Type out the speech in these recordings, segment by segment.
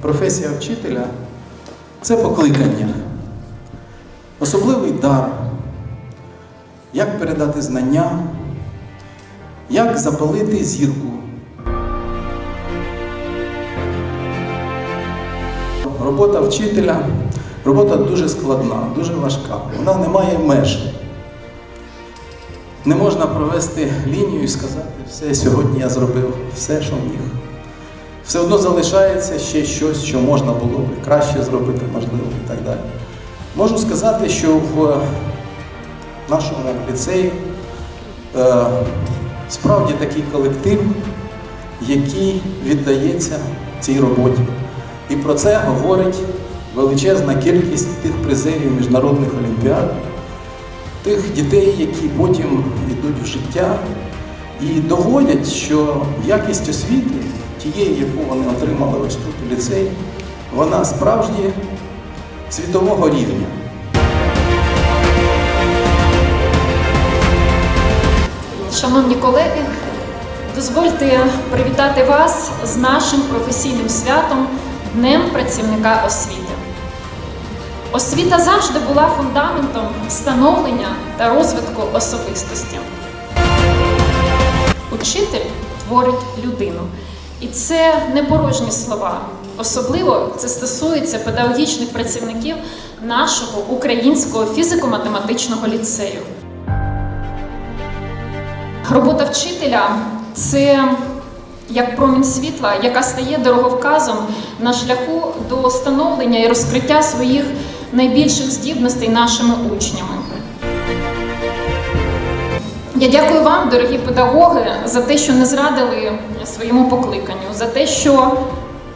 професія вчителя це покликання, особливий дар, як передати знання, як запалити зірку. Робота вчителя робота дуже складна, дуже важка. Вона не має меж. Не можна провести лінію і сказати, все, сьогодні я зробив все, що міг. Все одно залишається ще щось, що можна було б краще зробити, можливо, і так далі. Можу сказати, що в нашому ліцеї е, справді такий колектив, який віддається цій роботі. І про це говорить величезна кількість тих призерів міжнародних олімпіад, тих дітей, які потім йдуть в життя і доводять, що якість освіти, тієї, яку вони отримали ось тут у ліцеї, вона справжні світового рівня. Шановні колеги, дозвольте привітати вас з нашим професійним святом Днем працівника освіти. Освіта завжди була фундаментом становлення та розвитку особистості. Учитель творить людину. І це не порожні слова. Особливо це стосується педагогічних працівників нашого українського фізико-математичного ліцею. Робота вчителя це як промінь світла, яка стає дороговказом на шляху до становлення і розкриття своїх найбільших здібностей нашими учнями. Я дякую вам, дорогі педагоги, за те, що не зрадили своєму покликанню, за те, що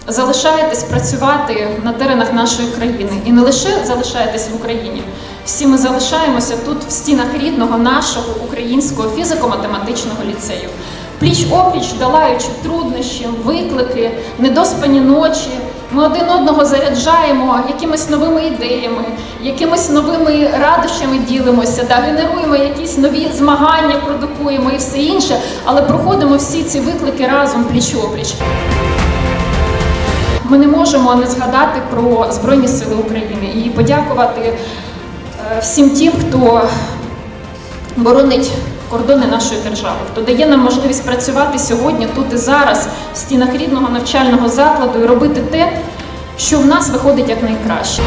залишаєтесь працювати на теренах нашої країни і не лише залишаєтесь в Україні. Всі ми залишаємося тут, в стінах рідного нашого українського фізико-математичного ліцею. Пліч опліч, долаючи труднощі, виклики, недоспані ночі. Ми один одного заряджаємо якимись новими ідеями, якимись новими радощами ділимося, да, генеруємо якісь нові змагання, продукуємо і все інше, але проходимо всі ці виклики разом пліч опліч. Ми не можемо не згадати про Збройні Сили України і подякувати е, всім тим, хто боронить кордони нашої держави, хто дає нам можливість працювати сьогодні, тут і зараз, в стінах рідного навчального закладу і робити те, що в нас виходить якнайкраще.